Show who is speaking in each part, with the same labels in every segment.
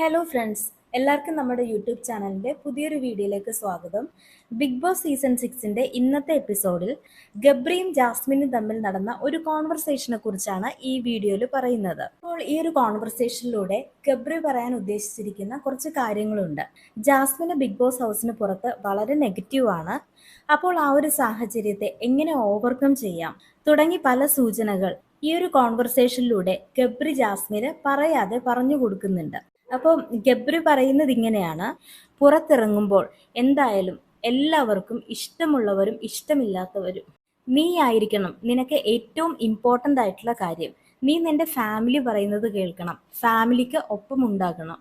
Speaker 1: Hello friends എല്ലാവർക്കും നമ്മുടെ YouTube ചാനലിന്റെ പുതിയൊരു വീഡിയോയിലേക്ക് സ്വാഗതം. ബിഗ് ബോസ് സീസൺ സിക്സിന്റെ ഇന്നത്തെ എപ്പിസോഡിൽ ഗബ്രിയും ജാസ്മിനും തമ്മിൽ നടന്ന ഒരു കോൺവെർസേഷനെ കുറിച്ചാണ് ഈ വീഡിയോയിൽ പറയുന്നത്. അപ്പോൾ ഈ ഒരു കോൺവെർസേഷനിലൂടെ ഗബ്രി പറയാൻ ഉദ്ദേശിച്ചിരിക്കുന്ന കുറച്ച് കാര്യങ്ങളുണ്ട്. ജാസ്മിന് ബിഗ് ബോസ് ഹൗസിന് പുറത്ത് വളരെ നെഗറ്റീവാണ് അപ്പോൾ ആ ഒരു സാഹചര്യത്തെ എങ്ങനെ ഓവർകം ചെയ്യാം? തുടങ്ങി പല സൂചനകൾ ഈ ഒരു കോൺവെർസേഷനിലൂടെ ഗബ്രി ജാസ്മിന് പറയാതെ പറഞ്ഞു കൊടുക്കുന്നുണ്ട്. അപ്പോൾ ഗബ്രി പറയുന്നത് ഇങ്ങനെയാണ്. പുറത്തിറങ്ങുമ്പോൾ എന്തായാലും എല്ലാവർക്കും ഇഷ്ടമുള്ളവരും ഇഷ്ടമില്ലാത്തവരും നീ ആയിരിക്കണം. നിനക്ക് ഏറ്റവും ഇമ്പോർട്ടന്റ് ആയിട്ടുള്ള കാര്യം. നീ നിന്റെ ഫാമിലി പറയുന്നത് കേൾക്കണം. ഫാമിലിക്ക് ഒപ്പം ഉണ്ടാകണം.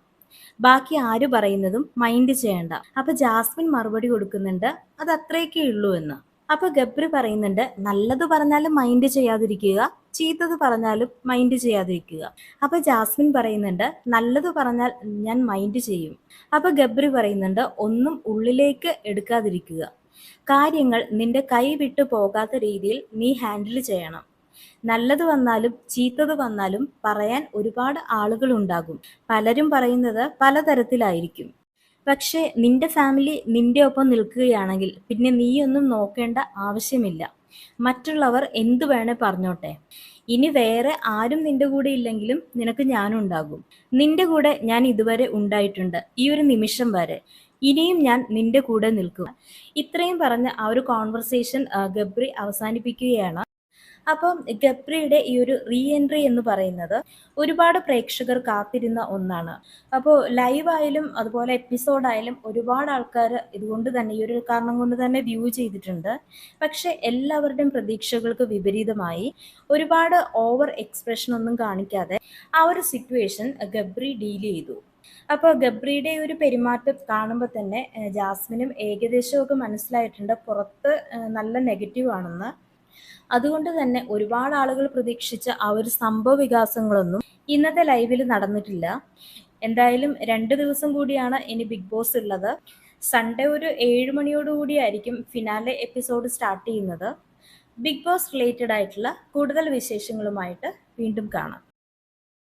Speaker 1: ബാക്കി ആര് പറയുന്നതും മൈൻഡ് ചെയ്യണ്ട. അപ്പൊ ജാസ്മിൻ മറുപടി കൊടുക്കുന്നുണ്ട്. അത് അത്രയൊക്കെ ഉള്ളൂ എന്ന്. അപ്പൊ ഗബ്രി പറയുന്നുണ്ട് നല്ലത് പറഞ്ഞാലും മൈൻഡ് ചെയ്യാതിരിക്കുക ചീത്തത് പറഞ്ഞാലും മൈൻഡ് ചെയ്യാതിരിക്കുക. അപ്പൊ ജാസ്മിൻ പറയുന്നുണ്ട് നല്ലത് പറഞ്ഞാൽ ഞാൻ മൈൻഡ് ചെയ്യും. അപ്പൊ ഗബ്രി പറയുന്നുണ്ട് ഒന്നും ഉള്ളിലേക്ക് എടുക്കാതിരിക്കുക. കാര്യങ്ങൾ നിന്റെ കൈ വിട്ടു പോകാത്ത രീതിയിൽ നീ ഹാൻഡിൽ ചെയ്യണം. നല്ലത് വന്നാലും ചീത്തത് വന്നാലും പറയാൻ ഒരുപാട് ആളുകൾ ഉണ്ടാകും. പലരും പറയുന്നത് പലതരത്തിലായിരിക്കും. പക്ഷേ നിന്റെ ഫാമിലി നിന്റെ ഒപ്പം നിൽക്കുകയാണെങ്കിൽ പിന്നെ നീയൊന്നും നോക്കേണ്ട ആവശ്യമില്ല. മറ്റുള്ളവർ എന്തു വേണേ പറഞ്ഞോട്ടെ. ഇനി വേറെ ആരും നിന്റെ കൂടെ ഇല്ലെങ്കിലും നിനക്ക് ഞാനുണ്ടാകും. നിന്റെ കൂടെ ഞാൻ ഇതുവരെ ഉണ്ടായിട്ടുണ്ട്. ഈ ഒരു നിമിഷം വരെ ഇനിയും ഞാൻ നിന്റെ കൂടെ നിൽക്കും. ഇത്രയും പറഞ്ഞ ആ ഒരു കോൺവെർസേഷൻ ഗബ്രി അവസാനിപ്പിക്കുകയാണ്. അപ്പം ഗബ്രിയുടെ ഈ ഒരു റീ എൻട്രി എന്ന് പറയുന്നത് ഒരുപാട് പ്രേക്ഷകർ കാത്തിരുന്ന ഒന്നാണ്. അപ്പോൾ ലൈവായാലും അതുപോലെ എപ്പിസോഡായാലും ഒരുപാട് ആൾക്കാർ ഇതുകൊണ്ട് തന്നെ ഈ ഒരു കാരണം കൊണ്ട് തന്നെ വ്യൂ ചെയ്തിട്ടുണ്ട്. പക്ഷേ എല്ലാവരുടെയും പ്രതീക്ഷകൾക്ക് വിപരീതമായി ഒരുപാട് ഓവർ എക്സ്പ്രഷൻ ഒന്നും കാണിക്കാതെ ആ ഒരു സിറ്റുവേഷൻ ഗബ്രി ഡീൽ ചെയ്തു. അപ്പോൾ ഗബ്രിയുടെ ഒരു പെരുമാറ്റം കാണുമ്പോൾ തന്നെ ജാസ്മിനും ഏകദേശമൊക്കെ മനസ്സിലായിട്ടുണ്ട് പുറത്ത് നല്ല നെഗറ്റീവ് ആണെന്ന്. അതുകൊണ്ട് തന്നെ ഒരുപാട് ആളുകൾ പ്രതീക്ഷിച്ച ആ ഒരു സംഭവ വികാസങ്ങളൊന്നും ഇന്നത്തെ ലൈവിൽ നടന്നിട്ടില്ല. എന്തായാലും രണ്ട് ദിവസം കൂടിയാണ് ഇനി ബിഗ് ബോസ് ഉള്ളത്. സൺഡേ ഒരു ഏഴ് മണിയോടുകൂടിയായിരിക്കും ഫിനാലെ എപ്പിസോഡ് സ്റ്റാർട്ട് ചെയ്യുന്നത്. ബിഗ് ബോസ് റിലേറ്റഡ് ആയിട്ടുള്ള കൂടുതൽ വിശേഷങ്ങളുമായിട്ട് വീണ്ടും കാണാം.